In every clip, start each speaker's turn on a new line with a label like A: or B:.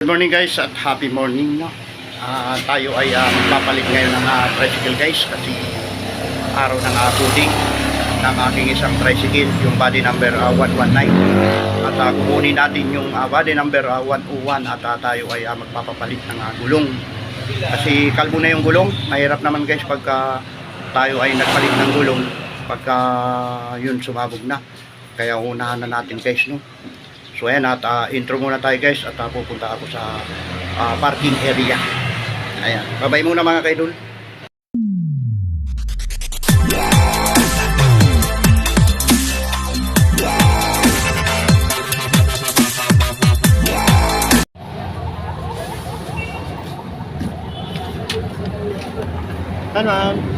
A: Good morning guys at happy morning no. Ah, tayo ay uh, magpapalit ngayon ng ah, tricycle guys kasi araw ng uh, pudding ng aking isang tricycle yung body number ah, 119 at uh, kukunin natin yung ah, body number ah, 101 at ah, tayo ay ah, magpapapalit ng ah, gulong. Kasi kalbo na yung gulong. Mahirap naman guys pagka tayo ay nagpalit ng gulong pagka yun sumabog na. Kaya unahan na natin guys no So ayan at ah, intro muna tayo guys at ah, pupunta ako sa ah, parking area. Ayan. Babay muna mga kaidol. Ano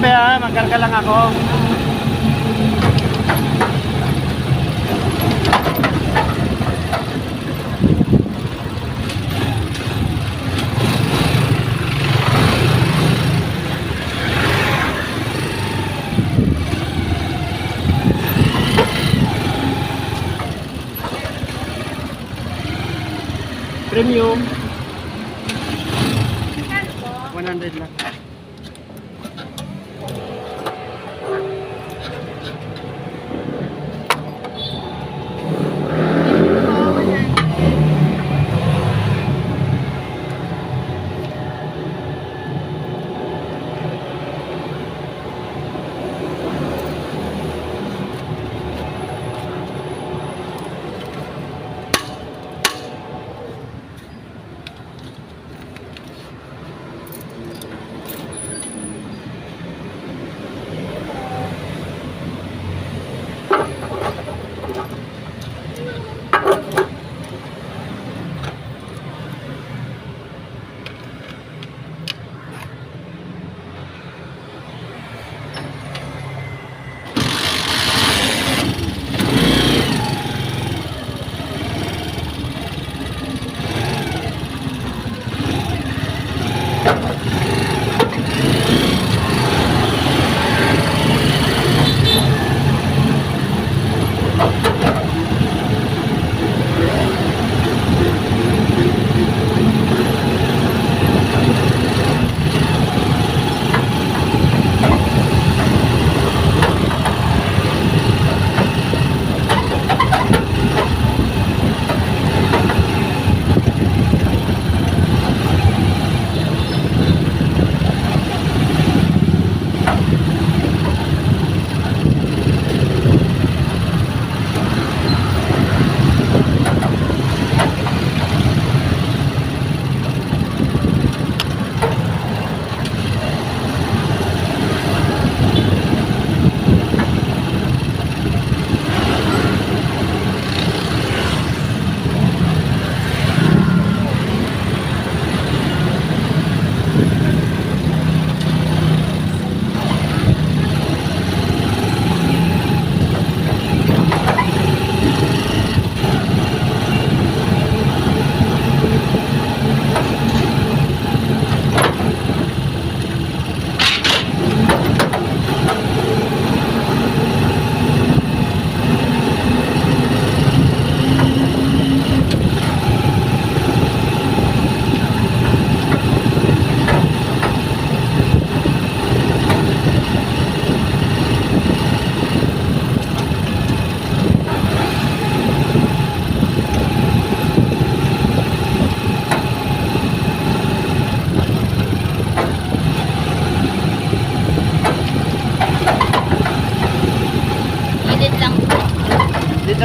B: ba ha? Magkarga lang ako. Premium.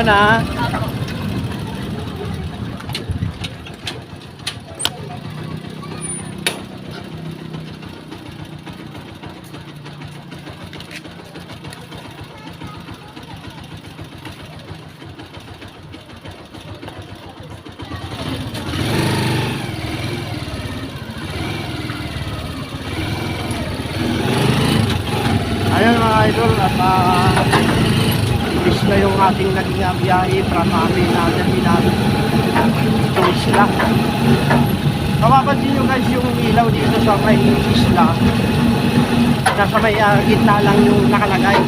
B: Dito na. Ayun mga idol, at uh, ating naging biyahe from amin na terminal to isla. Mapapansin nyo guys yung ilaw dito sa may isla. Nasa may uh, gitna lang yung nakalagay.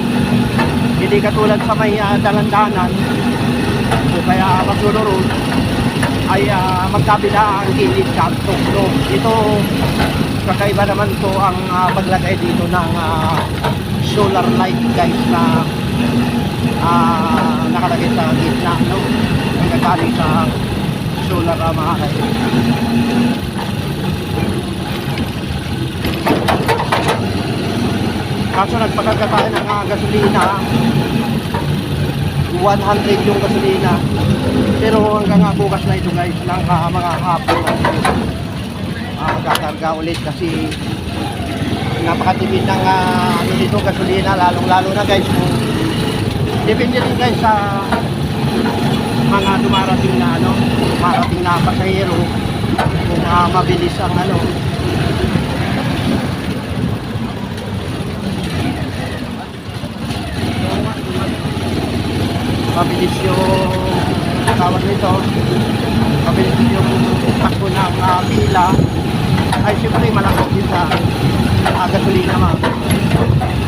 B: Hindi katulad sa may uh, dalandanan o kaya Masulo Road ay uh, magkabila ang gilid kanto. No, ito kakaiba naman to ang uh, paglagay dito ng uh, solar light guys na ah nakalagay sa gitna no? Ang nagaling sa solar uh, mga kayo kaso nagpagkakataan ng uh, gasolina. 100 yung gasolina. Pero hanggang uh, bukas na ito guys ng uh, mga hapon uh, gakarga ulit kasi napakatipid ng uh, ano dito gasolina. Lalong lalo na guys Depende rin guys sa mga dumarating na ano, dumarating na pasahero kung uh, mabilis ang ano. Mabilis yung tawag nito. Mabilis yung takbo ng uh, pila. Ay, siyempre malakot din sa uh, gasolina mga.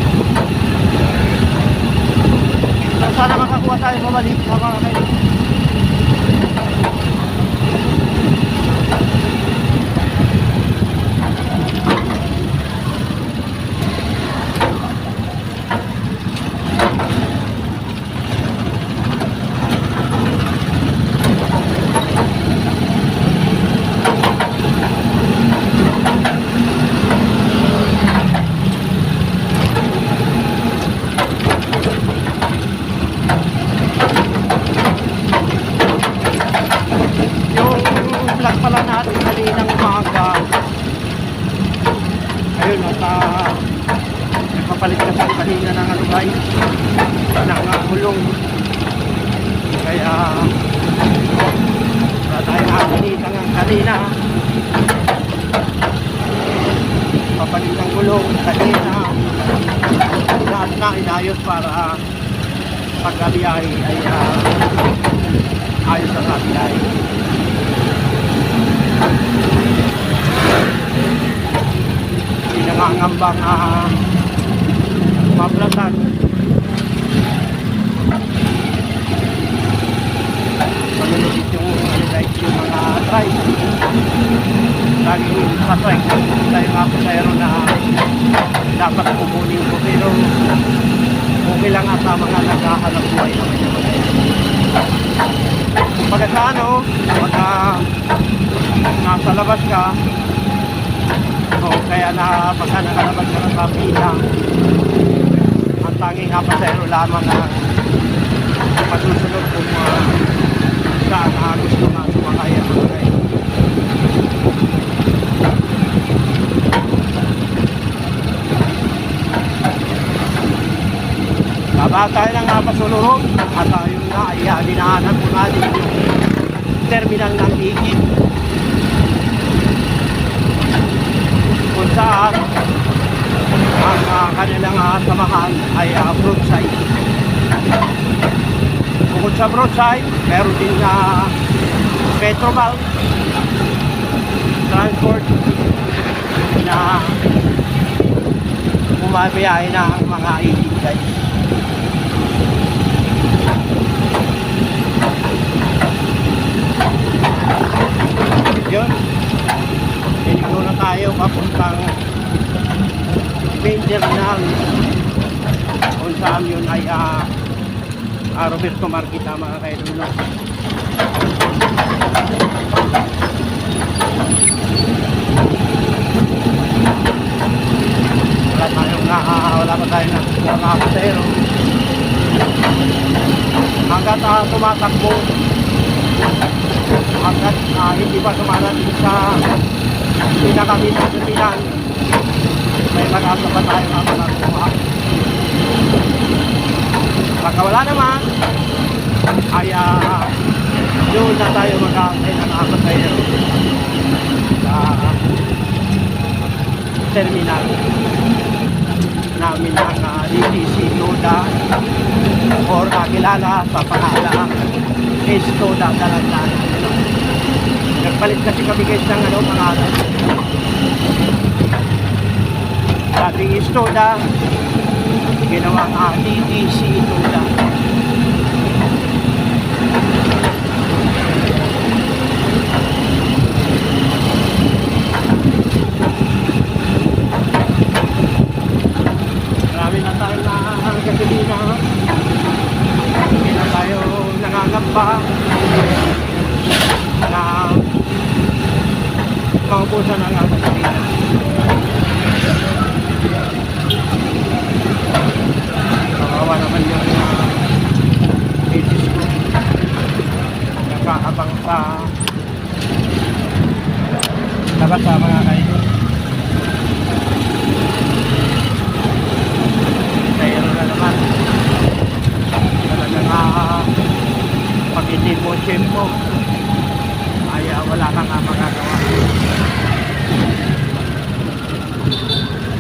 B: Sana makakuha tayo pabalik sa mga kaibigan. Yung vlog pala natin kaninang umaga. Ayun, at uh, nagpapalit kasi kanina ng ano guys, ng uh, hulong. Kaya, wala tayo ng kanina. Papalit ng hulong kanina. Lahat na inayos para pagkabiyahe ay uh, ayos ang kabiyahe. Hindi nangangambang uh, maplatan. Malulupit yung ano guys, yung mga drive. Laging track, tayo nga po tayo na dapat kukunin ko pero okay lang at mga naghahanap buhay naman yung mga. Pagka sa ano, pagka nasa labas ka, o kaya na pagka nakalabas ka ng kapila, ang tanging kapasero lamang na masusunod kung uh, saan na gusto nga sumakay ang mga kayo. Baba tayo ng napasunurog at ayun nga ay uh, dinaanan po natin terminal ng Igit kung saan ang uh, kanilang uh, samahan ay uh, broadside. Bukod sa broadside, meron din na uh, Petrobal transport na bumabiyahe na ang mga Igit guys. Yun. Pinig na tayo papuntang main terminal kung saan yun ay uh, uh, Roberto Marquita mga kailuno. Wala tayong na, uh, wala pa tayong pasero. Hanggat uh, tumatakbo hanggat uh, hindi pa dumarating sa pinakamitan may mag-asa pa tayo na makakuha. Pagka wala naman, ay uh, doon na tayo mag-aantay ng apat tayo sa terminal namin ng uh, DTC Loda or uh, kilala sa pangalang Estoda Dalandan. Nagpalit kasi kami guys ng ano, pangalan. Dating Istoda, ginawang uh, DTC Istoda. Marami na tayo na ang gasolina. Hindi na tayo nangangamba na maubusan ng ang gasolina. Kawawa naman yung uh, basis ko. Nakahabang sa labas sa mga kayo. Kaya na naman. Talagang uh, pag mo tempo, ay wala kang uh, magagawa.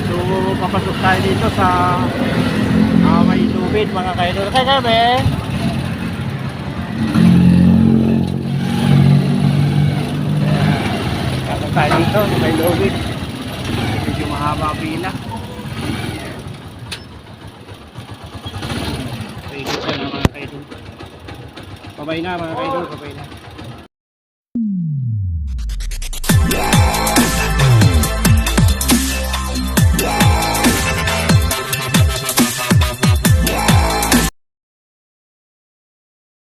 B: So, papasok tayo dito sa uh, may lubid mga kaidol. Kaya kami, dito, may lobby. Medyo mahaba pila. Siya na mga kaidol. Babay na mga kaidol, babay na.